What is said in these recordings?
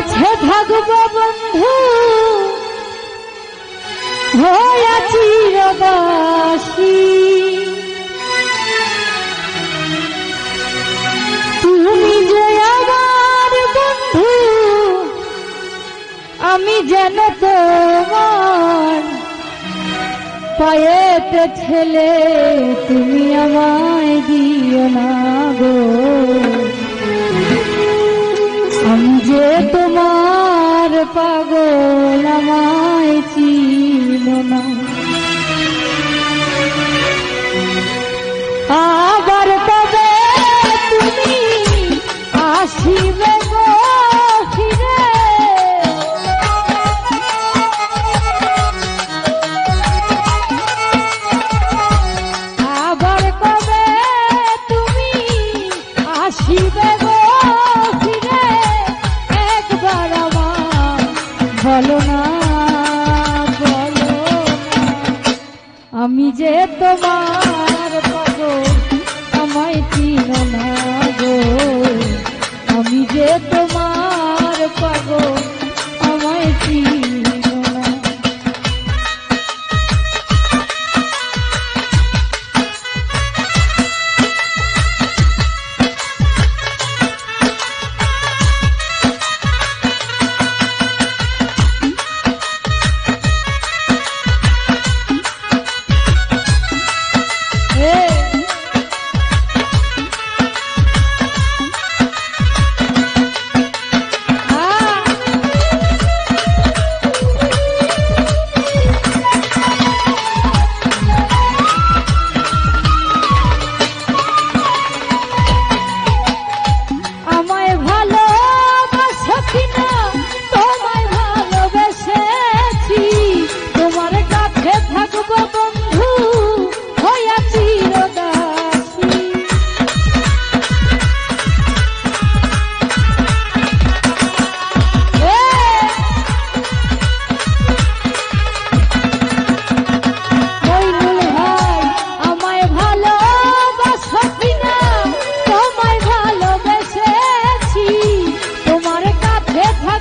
কাছে থাকব বন্ধু হয়ে তুমি যে আমার বন্ধু, আমি যেন তোমার পায়েতে ছেলে তুমি আমায় দিও না গো। mão.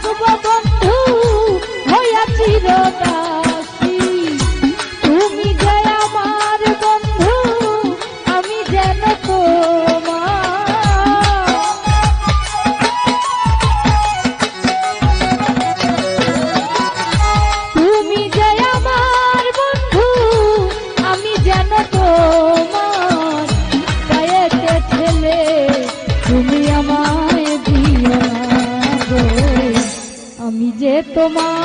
থাকব বন্ধু হইয়া চিরকাল তোমার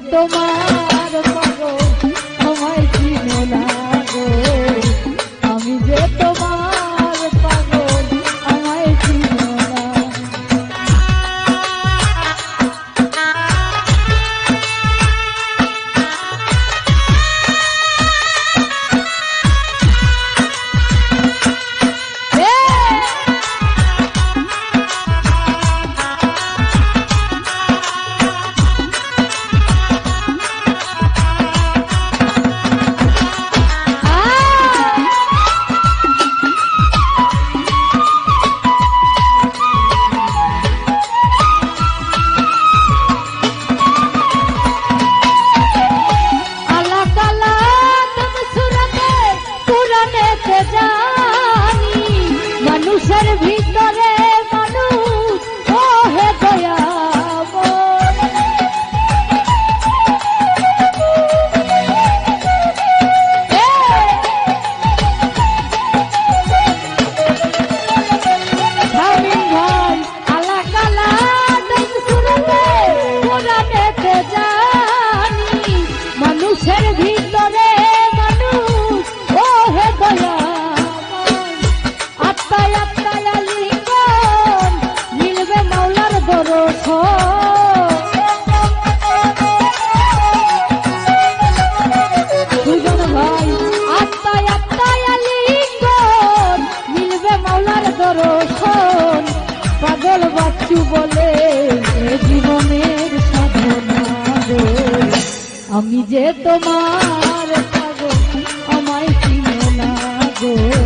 तुम्हारा কিছু বলে জীবনের সাধনা আমি যে তোমার আমায় চিনো না গো